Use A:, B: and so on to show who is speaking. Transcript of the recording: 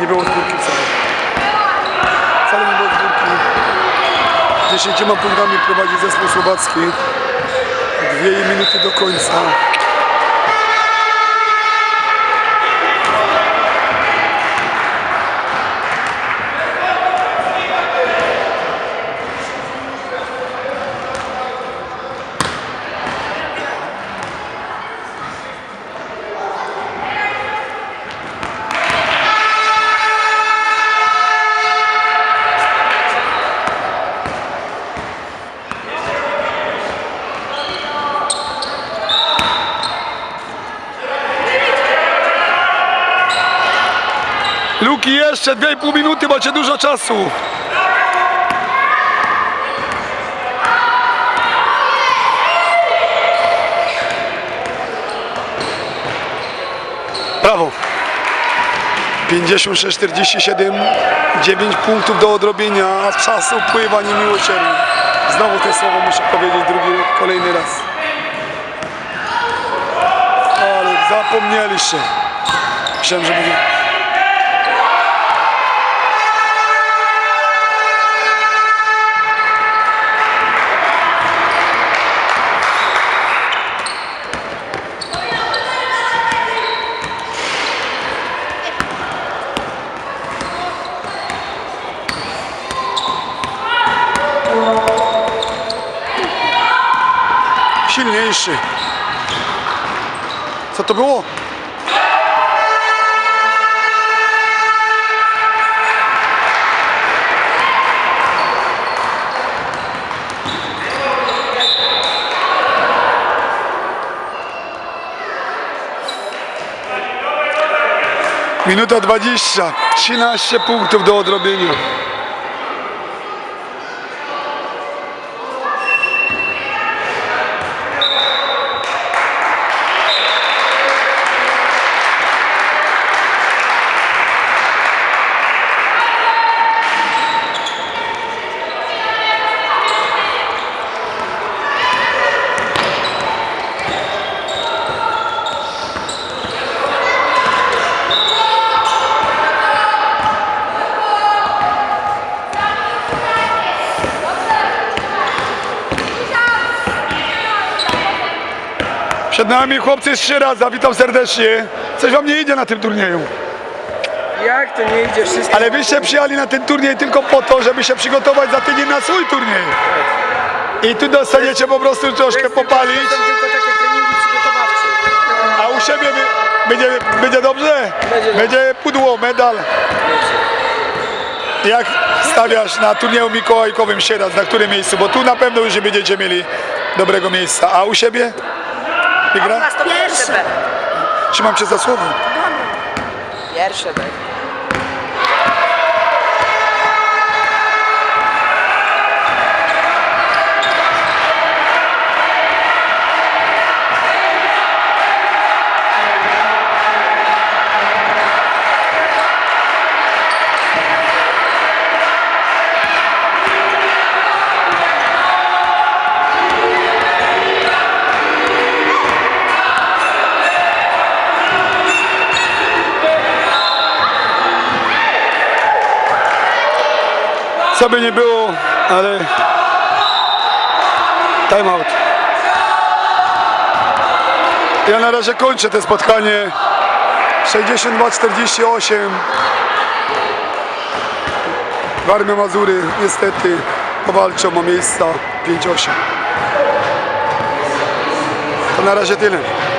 A: Nie było dwórki wcale. Wcale nie było dwórki. Dziesięcioma punktami prowadzi zespół słowacki. Dwie minuty do końca. Luki jeszcze 2,5 minuty, macie dużo czasu. Brawo. 56-47, 9 punktów do odrobienia, czas upływa niemiłosiernie. Znowu te słowo muszę powiedzieć drugi, kolejny raz. Ale zapomnieliście. Myślałem, że mówię. Silniejszy. Co to było? Minuta 20, 13 punktów do odrobienia. Przed nami chłopcy z Szyraza, witam serdecznie. Coś wam nie idzie na tym turnieju.
B: Jak to nie idzie wszystko?
A: Ale wyście przyjechali na ten turniej tylko po to, żeby się przygotować za tydzień na swój turniej. I tu dostaniecie po prostu troszkę popalić,
B: To są tylko takie treningi przygotowawcze.
A: a u siebie będzie, będzie dobrze?
B: Będzie dobrze.
A: Będzie pudło, medal. Jak stawiasz na turnieju mikołajkowym Sieradz, na którym miejscu? Bo tu na pewno już nie będziecie mieli dobrego miejsca. A u siebie? Wygra?
B: to pierwsze B.
A: Trzymam cię za słowo.
B: Pierwsze B.
A: Co by nie było, ale time out. Ja na razie kończę to spotkanie. 62-48. Warmia Mazury niestety powalczą o miejsca 5-8. To na razie tyle.